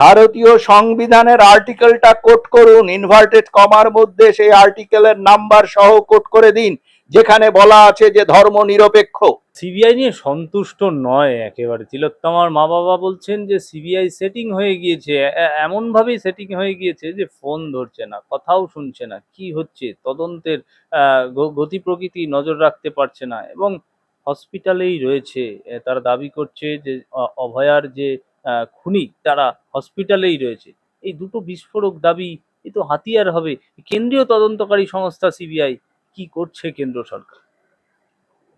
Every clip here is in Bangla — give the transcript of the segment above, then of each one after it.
ভারতীয় সংবিধানের আর্টিকেলটা কোট করুন ইনভার্টেড কমার মধ্যে সেই আর্টিকেলের নাম্বার সহ কোট করে দিন, যেখানে বলা আছে যে ধর্ম নিরপেক্ষ। সিবিআই নিয়ে সন্তুষ্ট নয় একেবারে। তিলোত্তমার মা বাবা বলছেন যে সিবিআই সেটিং হয়ে গিয়েছে এমনভাবেই সেটিং হয়ে গিয়েছে যে ফোন ধরছে না, কথাও শুনছে না, কি হচ্ছে? তদন্তের গতি প্রকৃতি নজর রাখতে পারছে না এবং হসপিটালেই রয়েছে। তারা দাবি করছে যে অভয়ার যে খুনি তারা হসপিটালেই রয়েছে। এই দুটো বিস্ফোরক দাবি এ তো হাতিয়ার হবে। কেন্দ্রীয় তদন্তকারী সংস্থা সিবিআই কি করছে কেন্দ্র সরকার?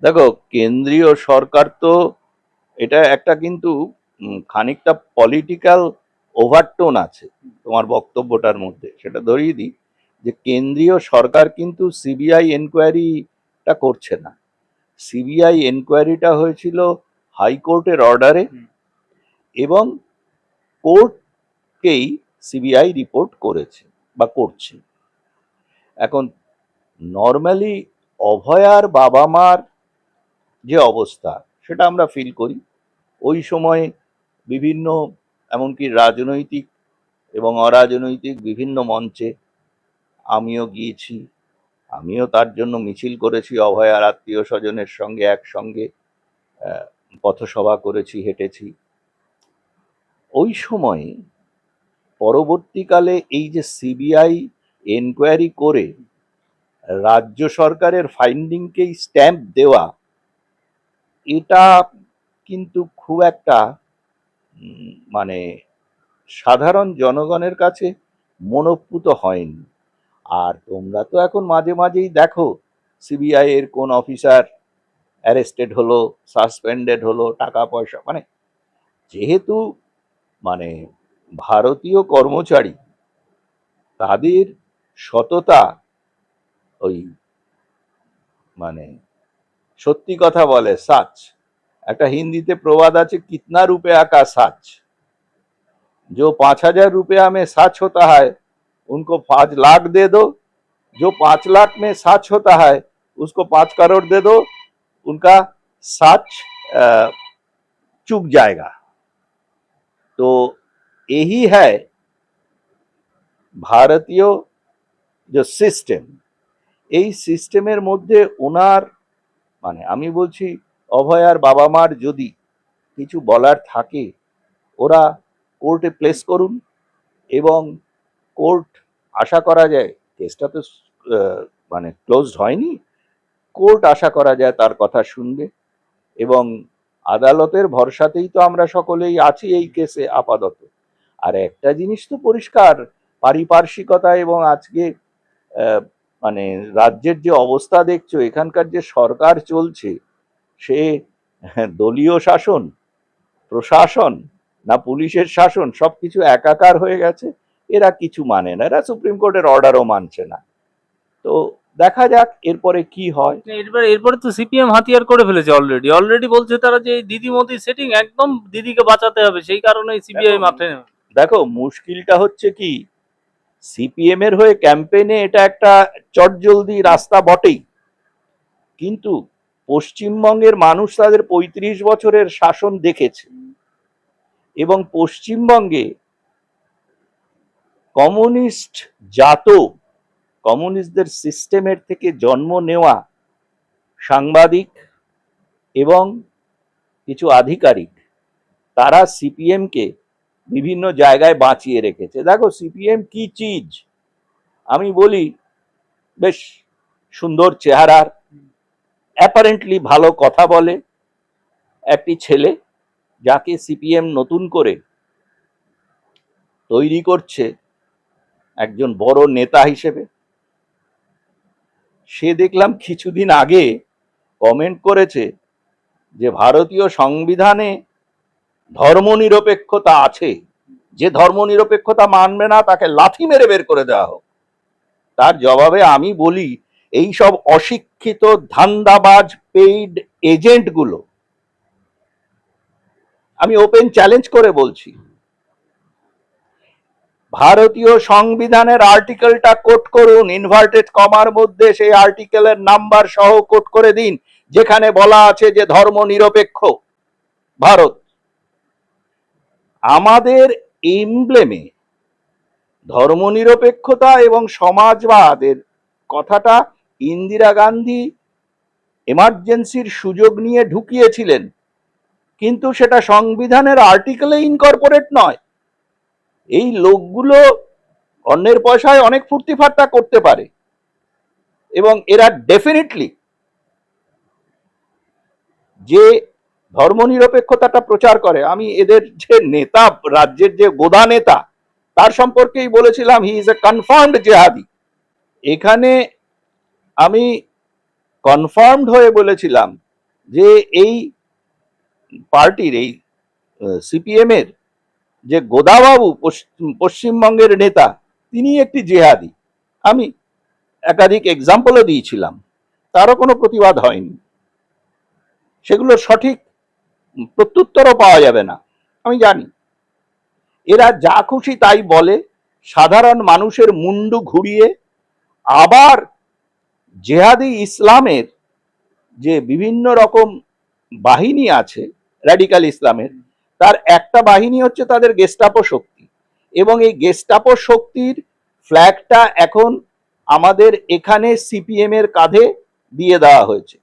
দেখো কেন্দ্রীয় সরকার তো এটা একটা কিন্তু খানিকটা পলিটিক্যাল ওভারটোন আছে তোমার বক্তব্যটার মধ্যে। সেটা ধরিয়ে দিই যে কেন্দ্রীয় সরকার কিন্তু সিবিআই এনকোয়ারিটা করছে না। সিবিআই এনকোয়ারিটা হয়েছিল হাইকোর্টের অর্ডারে। এবং কোর্টকেই সিবিআই রিপোর্ট করেছে বা করছে। এখন নর্মালি অভয়ার বাবা মার যে অবস্থা, সেটা আমরা ফিল করি। ওই সময় বিভিন্ন, এমনকি রাজনৈতিক এবং অরাজনৈতিক বিভিন্ন মঞ্চে আমিও গিয়েছি, আমিও তার জন্য মিছিল করেছি অভয়ার আত্মীয় স্বজনের সঙ্গে একসঙ্গে পথসভা করেছি, হেঁটেছি। ওই সময়ে পরবর্তীকালে এই যে সিবিআই এনকোয়ারি করে রাজ্য সরকারের ফাইন্ডিংকেই স্ট্যাম্প দেওয়া, এটা কিন্তু খুব একটা মানে সাধারণ জনগণের কাছে মনোপুত হয়নি। আর তোমরা তো এখন মাঝে মাঝেই দেখো, সিবিআই এর কোন অফিসার অ্যারেস্টেড হলো সাসপেন্ডেড হলো, টাকা পয়সা মানে যেহেতু মানে ভারতীয় কর্মচারী তাদের সততা ওই মানে সত্যি কথা বলে সাচ একটা হিন্দিতে প্রবাদ আছে কিতনা রুপে আকা সাচ जो पांच हजार रुपया में सच होता है उनको पांच लाख दे दो जो पांच लाख में सच होता है उसको पांच करोड़ दे दो उनका सच अ, चुक जाएगा तो यही है ভারতীয় যে সিস্টেম এই সিস্টেমের মধ্যে ওনার মানে আমি বলছি অভয়ার বাবা মার যদি কিছু বলার থাকে ওরা কোর্টে প্লেস করুন এবং কোর্ট আশা করা যায় কেসটা তো আহ, মানে ক্লোজড হয়নি কোর্ট আশা করা যায় তার কথা শুনবে এবং আদালতের ভরসাতেই তো আমরা সকলেই আছি এই কেসে আপাতত। আর একটা জিনিস তো পরিষ্কার, পারিপার্শ্বিকতা এবং আজকে মানে রাজ্যের যে অবস্থা দেখছ, এখানকার যে সরকার চলছে, সে দলীয় শাসন, প্রশাসন না পুলিশের শাসন সব কিছু একাকার হয়ে গেছে, এরা কিছু মানে না, এরা সুপ্রিম কোর্টের অর্ডারও মানছে না। তো দেখা যাক এরপরে কি হয়। এরপরে এরপরে তো সিপিএম হাতিয়ার করে ফেলেছে অলরেডি অলরেডি বলছে তারা যে দিদি মোদি সেটিং একদম দিদিকে বাঁচাতে হবে সেই কারণেই সিবিআই দেখো, মাঠে দেখো মুশকিলটা হচ্ছে কি সিপিএম এর হয়ে ক্যাম্পেইনে এটা একটা চটজলদি রাস্তা বটেই। কিন্তু পশ্চিমবঙ্গের মানুষ তাদের পঁয়ত্রিশ বছরের শাসন দেখেছে। এবং পশ্চিমবঙ্গে কমিউনিস্ট জাত কমিউনিস্টদের সিস্টেমের থেকে জন্ম নেওয়া সাংবাদিক এবং কিছু আধিকারিক, তারা সিপিএমকে বিভিন্ন জায়গায় বাঁচিয়ে রেখেছে। দেখো, সিপিএম কি চিজ? আমি বলি, বেশ সুন্দর চেহারার অ্যাপারেন্টলি ভালো কথা বলে একটি ছেলে, যাকে সিপিএম নতুন করে তৈরি করছে একজন বড় নেতা হিসেবে। সে দেখলাম কিছুদিন আগে কমেন্ট করেছে যে ভারতীয় সংবিধানে ধর্মনিরপেক্ষতা আছে। যে ধর্মনিরপেক্ষতা মানবে না, তাকে লাথি মেরে বের করে দেওয়া হোক। তার জবাবে আমি বলি, এই সব অশিক্ষিত, ধান্দাবাজ পেইড এজেন্টগুলো আমি ওপেন চ্যালেঞ্জ করে বলছি। ভারতীয় সংবিধানের আর্টিকেলটা কোট করুন ইনভার্টেড কমার মধ্যে সেই আর্টিকেলের নাম্বার সহ কোট করে দিন, যেখানে বলা আছে যে ধর্ম নিরপেক্ষ ভারত। আমাদের এমব্লেমে ধর্মনিরপেক্ষতা এবং সমাজবাদের কথাটা ইন্দিরা গান্ধী এমার্জেন্সির সুযোগ নিয়ে ঢুকিয়েছিলেন, কিন্তু সেটা সংবিধানের আর্টিকেলে ইনকর্পোরেট নয়। এই লোকগুলো অন্যের পয়সায় অনেক ফুর্তি ফাট্টা করতে পারে। এবং এরা ডেফিনেটলি যে ধর্মনিরপেক্ষতাটা প্রচার করে, আমি এদের যে নেতা, রাজ্যের যে গোদা নেতা, তার সম্পর্কেই বলেছিলাম he is a confirmed Jihadi. এখানে আমি কনফার্মড হয়ে বলেছিলাম যে এই পার্টির, এই সিপিএম এর যে গোদাবাবু পশ্চিমবঙ্গের নেতা তিনি একটি জেহাদি। আমি একাধিক এক্সাম্পলও দিয়েছিলাম। তারও কোনো প্রতিবাদ হয়নি। সেগুলোর সঠিক প্রত্যুত্তরও পাওয়া যাবে না। আমি জানি। এরা যা খুশি তাই বলে, সাধারণ মানুষের মুন্ডু ঘুরিয়ে আবার জেহাদি ইসলামের যে বিভিন্ন রকম বাহিনী আছে র্যাডিক্যাল ইসলামের তার একটা বাহিনী হচ্ছে তাদের গেস্টাপো শক্তি। এবং এই গেস্টাপো শক্তির ফ্ল্যাগটা এখন আমাদের এখানে সিপিএম এর কাঁধে দিয়ে দেওয়া হয়েছে।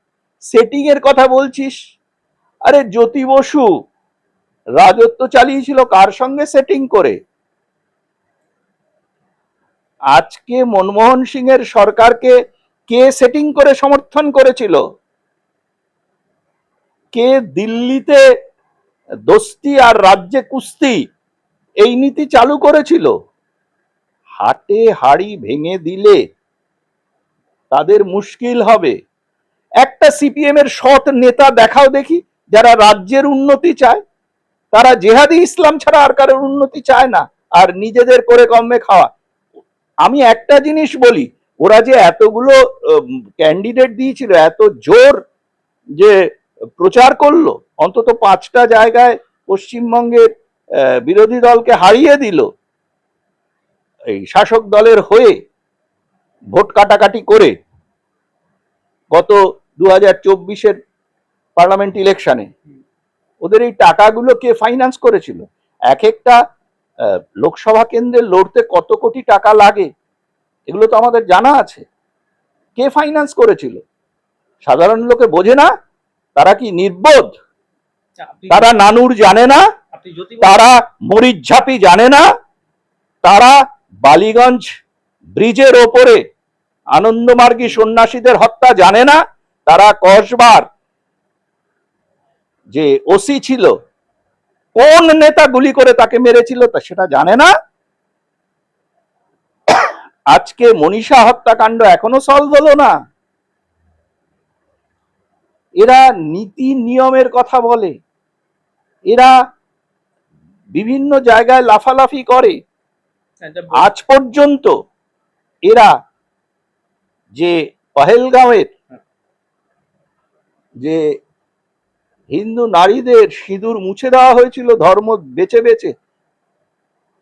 সেটিং এর কথা বলছিস? আরে জ্যোতি বসু, রাজত্ব চালিয়েছিল কার সঙ্গে সেটিং করে? আজকে মনমোহন সিং এর সরকারকে কে সেটিং করে সমর্থন করেছিল? কে দিল্লিতে দোস্তি আর রাজ্যে কুস্তি, এই নীতি চালু করেছিল। হাটে হাড়ি ভেঙে দিলে তাদের মুশকিল হবে। একটা সিপিএম এর সৎ নেতা দেখাও দেখি, যারা রাজ্যের উন্নতি চায়। তারা জেহাদি ইসলাম ছাড়া আর কারোর উন্নতি চায় না, আর নিজেদের করে কমে খাওয়া। আমি একটা জিনিস বলি, ওরা যে এতগুলো ক্যান্ডিডেট দিয়েছিল, এত জোর যে প্রচার করল, অন্তত পাঁচটা জায়গায় পশ্চিমবঙ্গের বিরোধী দলকে হারিয়ে দিল। এই শাসক দলের হয়ে ভোট কাটাকাটি করে গত দু হাজার চব্বিশের পার্লামেন্ট ইলেকশনে ওদের এই টাকাগুলো কে ফাইন্যান্স করেছিল? এক একটা লোকসভা কেন্দ্রে লড়তে কত কোটি টাকা লাগে, এগুলো তো আমাদের জানা আছে। কে ফাইন্যান্স করেছিল? সাধারণ লোকে বোঝে না তারা কি নির্বোধ? তারা নানুর জানে না তারা মরিচঝাপি জানে না তারা বালিগঞ্জ ব্রিজের ওপরে আনন্দমার্গী সন্ন্যাসীদের হত্যা জানে না তারা কসবার। যে ওসি ছিল কোন নেতা গুলি করে তাকে মেরেছিল তা সেটা জানে না। আজকে মনীষা হত্যাকাণ্ড এখনও সলভ হলো না। এরা নীতি নিয়মের কথা বলে। এরা বিভিন্ন জায়গায় লাফালাফি করে। আজ পর্যন্ত এরা যে পহেলগাঁওয়ের যে হিন্দু নারীদের সিঁদুর মুছে দেওয়া হয়েছিল ধর্ম বেছে বেছে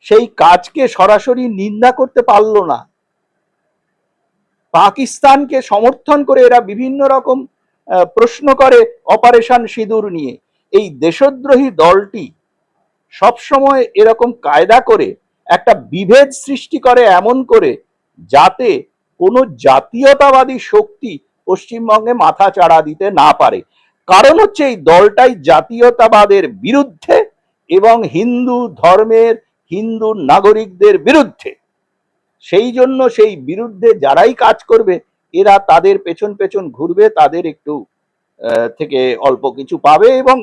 সেই কাজকে সরাসরি নিন্দা করতে পারল না। পাকিস্তানকে সমর্থন করে এরা বিভিন্ন রকম প্রশ্ন করে অপারেশন সিঁদুর নিয়ে। এই দেশদ্রোহী দলটি সবসময় এরকম কায়দা করে, একটা বিভেদ সৃষ্টি করে এমন করে যাতে কোনো জাতীয়তাবাদী শক্তি পশ্চিমবঙ্গে মাথা চাড়া দিতে না পারে। কারণ হচ্ছে এই দলটাই জাতীয়তাবাদের বিরুদ্ধে এবং হিন্দু ধর্মের হিন্দু নাগরিকদের বিরুদ্ধে। সেই জন্য সেই বিরুদ্ধে যারাই কাজ করবে এরা তাদের পেছন পেছন ঘুরবে, তাদের একটু থেকে অল্প কিছু পাবে এবং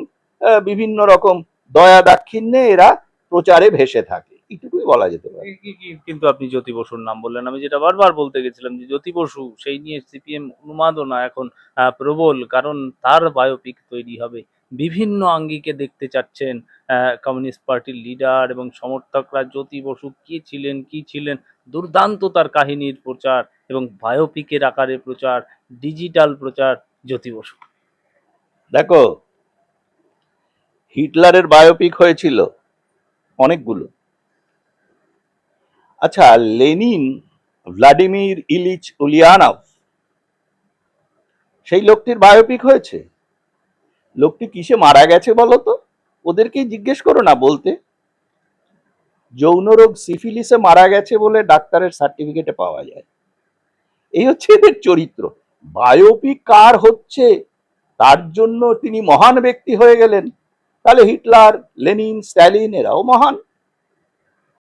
বিভিন্ন রকম দয়া দাক্ষিণ্যে এরা প্রচারে ভেসে থাকে। এইটুকুই বলা যেতে পারে। কিন্তু আপনি জ্যোতি বসুর নাম বললেন। আমি যেটা বারবার বলতে গেছিলাম যে জ্যোতি বসু, সেই নিয়ে সিপিএম উন্মাদনা এখন প্রবল, কারণ তার বায়োপিক তৈরি হবে। বিভিন্ন আঙ্গিকে দেখতে চাচ্ছেন কমিউনিস্ট পার্টির লিডার এবং সমর্থকরা জ্যোতি বসু কী ছিলেন, কি ছিলেন, দুর্দান্ত তার কাহিনীর প্রচার এবং বায়োপিকের আকারে প্রচার ডিজিটাল প্রচার জ্যোতি বসু। দেখো, হিটলারের বায়োপিক হয়েছিল অনেকগুলো। আচ্ছা লেনিন ভ্লাডিমির ইলিচ উলিয়ানভ, সেই লোকটির বায়োপিক হয়েছে? লোকটি কিসে মারা গেছে বলো তো? ওদেরকেই জিজ্ঞেস করো না বলতে। যৌন রোগ সিফিলিসে মারা গেছে বলে ডাক্তারের সার্টিফিকেটে পাওয়া যায়। এই হচ্ছে এদের চরিত্র। বায়োপিক কার হচ্ছে? তার জন্য তিনি মহান ব্যক্তি হয়ে গেলেন। তাহলে হিটলার, লেনিন, স্ট্যালিন এরাও মহান।